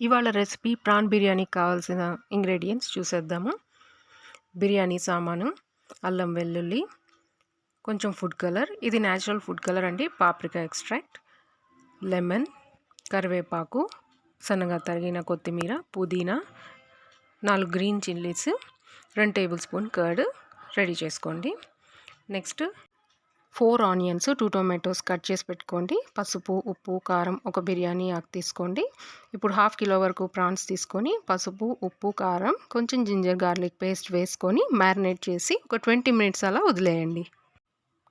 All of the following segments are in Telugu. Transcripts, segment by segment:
ఇవాళ రెసిపీ ప్రాన్ బిర్యానీకి కావాల్సిన ఇంగ్రీడియంట్స్ చూసేద్దాము. బిర్యానీ సామాను అల్లం వెల్లుల్లి కొంచెం ఫుడ్ కలర్. ఇది న్యాచురల్ ఫుడ్ కలర్ అండి. పాప్రికా ఎక్స్ట్రాక్ట్ లెమన్ కరివేపాకు సన్నగా తరిగిన కొత్తిమీర పుదీనా నాలుగు గ్రీన్ చిల్లీస్ రెండు టేబుల్ స్పూన్ కర్డ్ రెడీ చేసుకోండి. Next four onions two tomatoes cut చేసి పెట్టుకోండి. పసుపు ఉప్పు కారం ఒక బిర్యానీ ఆకు తీసుకోండి. ఇప్పుడు హాఫ్ కిలో వరకు ప్రాన్స్ తీసుకొని పసుపు ఉప్పు కారం కొంచెం జింజర్ గార్లిక్ పేస్ట్ వేసుకొని మ్యారినేట్ చేసి ఒక ట్వంటీ మినిట్స్ అలా వదిలేయండి.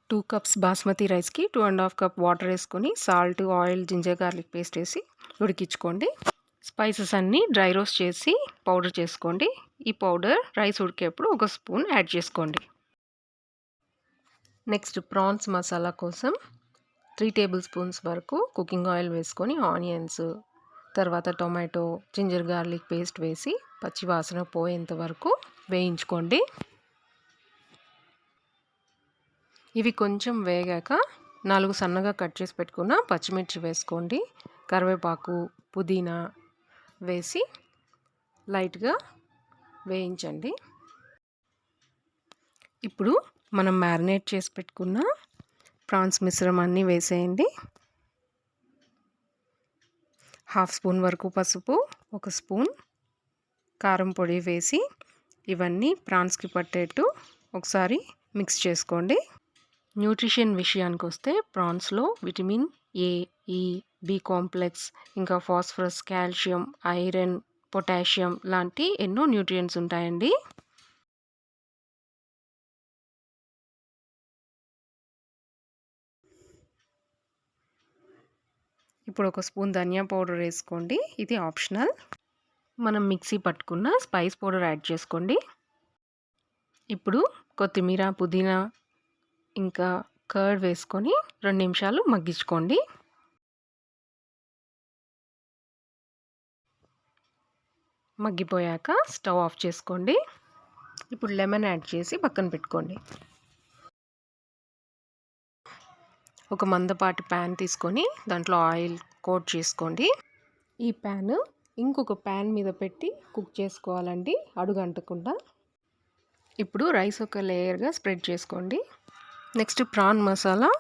టూ కప్స్ బాస్మతి రైస్కి two and half cup water వేసుకొని salt oil ginger garlic paste వేసి ఉడికించుకోండి. స్పైసెస్ అన్నీ డ్రై రోస్ట్ చేసి పౌడర్ చేసుకోండి. ఈ పౌడర్ రైస్ ఉడికేప్పుడు ఒక స్పూన్ యాడ్ చేసుకోండి. నెక్స్ట్ ప్రాన్స్ మసాలా కోసం త్రీ టేబుల్ స్పూన్స్ వరకు కుకింగ్ ఆయిల్ వేసుకొని ఆనియన్స్ తర్వాత టొమాటో జింజర్ గార్లిక్ పేస్ట్ వేసి పచ్చి వాసన పోయేంత వరకు వేయించుకోండి. ఇవి కొంచెం వేగాక నాలుగు సన్నగా కట్ చేసి పెట్టుకున్న పచ్చిమిర్చి వేసుకోండి. కరివేపాకు పుదీనా వేసి లైట్గా వేయించండి. ఇప్పుడు మనం మ్యారినేట్ చేసి పెట్టుకున్న ప్రాన్స్ మిశ్రమాన్ని వేసేయండి. హాఫ్ స్పూన్ వరకు పసుపు ఒక స్పూన్ కారం పొడి వేసి ఇవన్నీ ప్రాన్స్కి పట్టేట్టు ఒకసారి మిక్స్ చేసుకోండి. న్యూట్రిషన్ విషయానికి వస్తే ప్రాన్స్లో vitamin A E B complex ఇంకా ఫాస్ఫరస్ కాల్షియం ఐరన్ పొటాషియం లాంటి ఎన్నో న్యూట్రియంట్స్ ఉంటాయండి. ఇప్పుడు ఒక స్పూన్ ధనియా పౌడర్ వేసుకోండి. ఇది ఆప్షనల్. మనం మిక్సీ పట్టుకున్న స్పైస్ పౌడర్ యాడ్ చేసుకోండి. ఇప్పుడు కొత్తిమీర పుదీనా ఇంకా కర్డ్ వేసుకొని రెండు నిమిషాలు మగ్గించుకోండి. మగ్గిపోయాక స్టవ్ ఆఫ్ చేసుకోండి. ఇప్పుడు లెమన్ యాడ్ చేసి పక్కన పెట్టుకోండి. ఒక మందపాటి ప్యాన్ తీసుకొని దాంట్లో ఆయిల్ కోట్ చేసుకోండి. ఈ ప్యాన్ ఇంకొక ప్యాన్ మీద పెట్టి కుక్ చేసుకోవాలండి అడుగంటకుండా. ఇప్పుడు రైస్ ఒక లేయర్గా స్ప్రెడ్ చేసుకోండి. నెక్స్ట్ ప్రాన్ మసాలా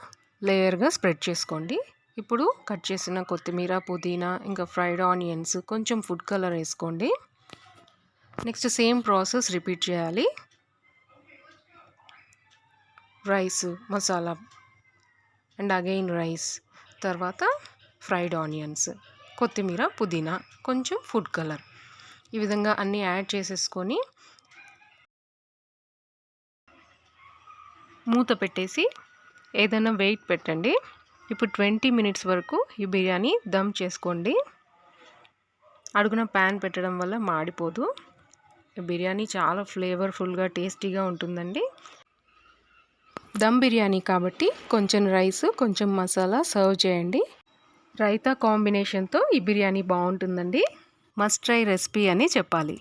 లేయర్గా స్ప్రెడ్ చేసుకోండి. ఇప్పుడు కట్ చేసిన కొత్తిమీర పుదీనా ఇంకా ఫ్రైడ్ ఆనియన్స్ కొంచెం ఫుడ్ కలర్ వేసుకోండి. నెక్స్ట్ సేమ్ ప్రాసెస్ రిపీట్ చేయాలి. Rice masala and again rice తర్వాత ఫ్రైడ్ ఆనియన్స్ కొత్తిమీర పుదీనా కొంచెం ఫుడ్ కలర్. ఈ విధంగా అన్నీ యాడ్ చేసేసుకొని మూత పెట్టేసి ఏదైనా వెయిట్ పెట్టండి. ఇప్పుడు ట్వంటీ మినిట్స్ వరకు ఈ బిర్యానీ దమ్ చేసుకోండి. అడుగున ప్యాన్ పెట్టడం వల్ల మాడిపోదు. బిర్యానీ చాలా ఫ్లేవర్ఫుల్గా టేస్టీగా ఉంటుందండి. దమ్ బిర్యానీ కాబట్టి కొంచెం రైస్ కొంచెం మసాలా సర్వ్ చేయండి. రైతా కాంబినేషన్తో ఈ బిర్యానీ బాగుంటుందండి. మస్ట్ ట్రై రెసిపీ అని చెప్పాలి.